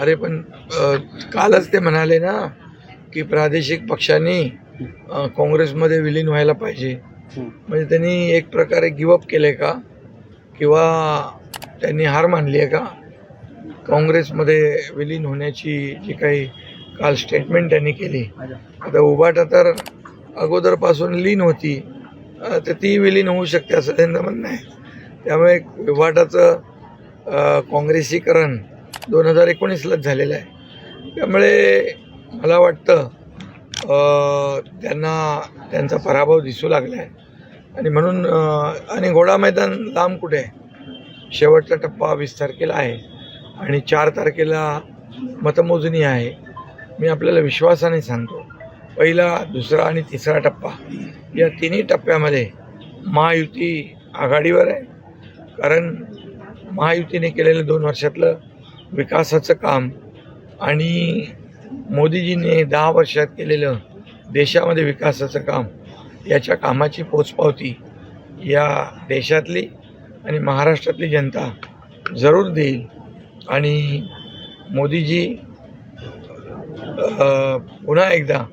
अरे पण कालच ते म्हणाले ना की प्रादेशिक पक्षांनी काँग्रेसमध्ये विलीन व्हायला पाहिजे. म्हणजे त्यांनी एक प्रकारे गिवअप केले का? किंवा त्यांनी हार मानली आहे का? काँग्रेसमध्ये विलीन होण्याची जी काही काल स्टेटमेंट त्यांनी केली. आता उभाटा तर अगोदरपासून लीन होती. तर ती विलीन होऊ शकते असं त्यांचं म्हणणं आहे. त्यामुळे उभाटाचं काँग्रेसीकरण दोन हजार एकोणीसलाच झालेलं आहे. त्यामुळे मला वाटतं त्यांना त्यांचा पराभव दिसू लागला आहे आणि म्हणून आणि घोडा मैदान लांब कुठे आहे? शेवटचा टप्पा वीस तारखेला आहे. आणि चार तारखेला मतमोजणी आहे. मी आपल्याला विश्वासाने सांगतो पहिला दुसरा आणि तिसरा टप्पा या तिन्ही टप्प्यामध्ये महायुती आघाडीवर आहे. कारण महायुतीने केलेलं दोन वर्षातलं विकासाचं काम. आणि मोदीजीने दहा वर्षात केलेलं देशामध्ये विकासाचं काम याच्या कामाची पोचपावती या देशातली आणि महाराष्ट्रातली जनता जरूर देईल. आणि मोदीजी पुन्हा एकदा